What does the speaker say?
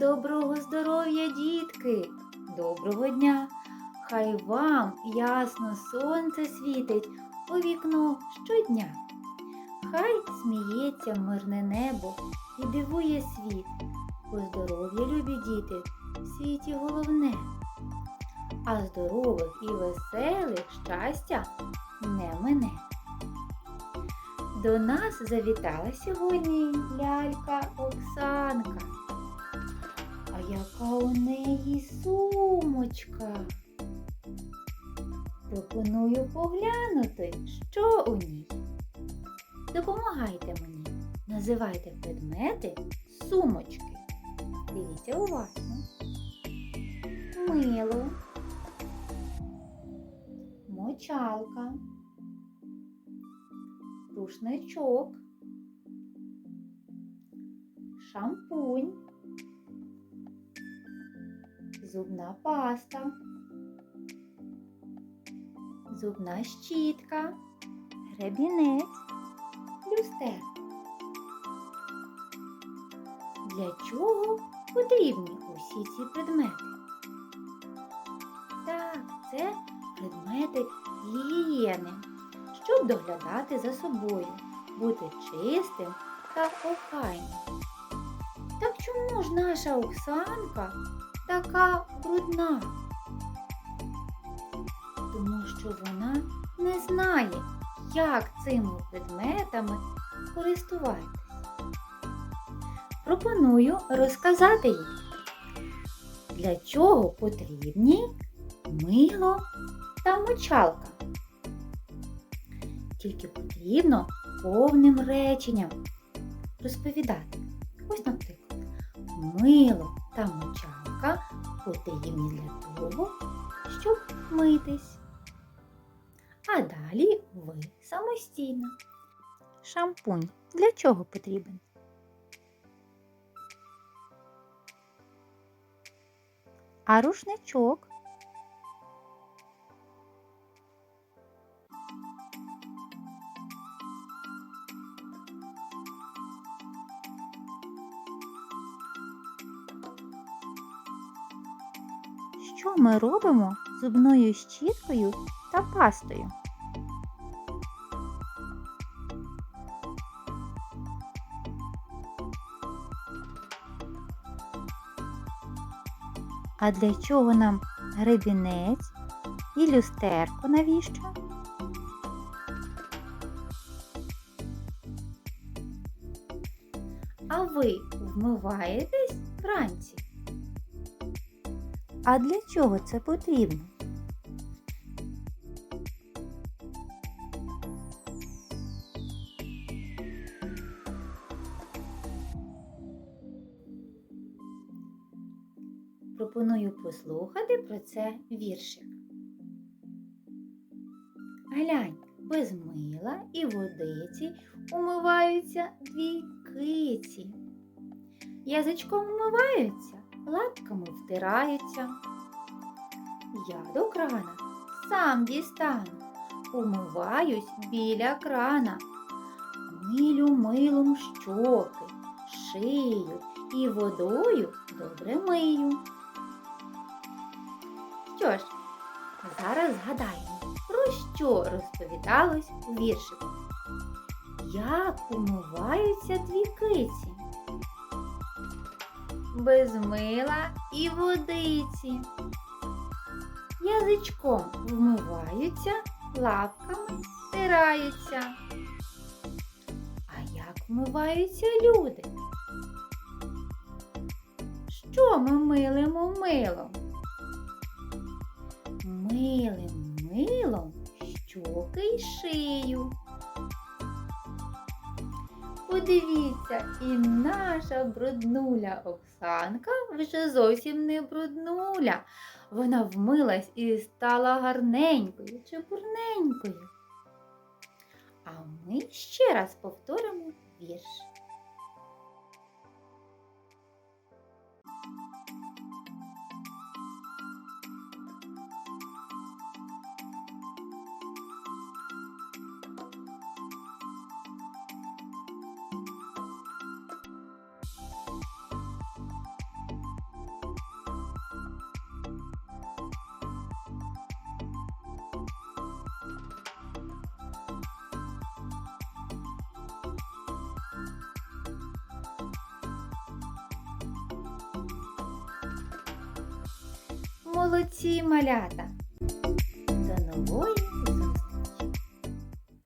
доброго здоров'я, дітки! Доброго дня! Хай вам ясно сонце світить у вікно щодня. Хай сміється мирне небо і дивує світ, бо здоров'я, любі діти, в світі головне. А здорових і веселих щастя не мине. До нас завітала сьогодні лялька Оксанка. Яка у неї сумочка? Пропоную поглянути, що у ній. Допомагайте мені. Називайте предмети сумочки. Дивіться уважно. Мило, мочалка, рушничок, шампунь, зубна паста, зубна щітка, гребінець, люстер. Для чого потрібні усі ці предмети? Так, це предмети гігієни, щоб доглядати за собою, бути чистим та охайним. Так чому ж наша Оксанка така брудна? Тому що вона не знає, як цими предметами користуватись. Пропоную розказати їй, для чого потрібні мило та мочалка. Тільки потрібно повним реченням розповідати. Ось, наприклад, мило та мочалка потрібні для того, щоб митись. А далі ви самостійно. Шампунь для чого потрібен? А рушничок? Що ми робимо зубною щіткою та пастою? А для чого нам гребінець і люстерко навіщо? А ви вмиваєтесь вранці? А для чого це потрібно? Пропоную послухати про це віршик. Глянь, без мила і водиці умиваються дві киці. Язичком вмиваються, лапками втираються. Я до крана сам дістану, умиваюсь біля крана. Милю милом щоки, шию і водою добре мию. Що ж, зараз згадаємо, про що розповідалось у віршику. Як умиваються дві киці? Без мила і водиці. Язичком вмиваються, лапками стираються. А як вмиваються люди? Що ми милимо милом? Милим милом щоки й шию. Подивіться, і наша бруднуля Оксанка вже зовсім не бруднуля. Вона вмилась і стала гарненькою, чи бурненькою. А ми ще раз повторимо вірш. Молодці малята! До нової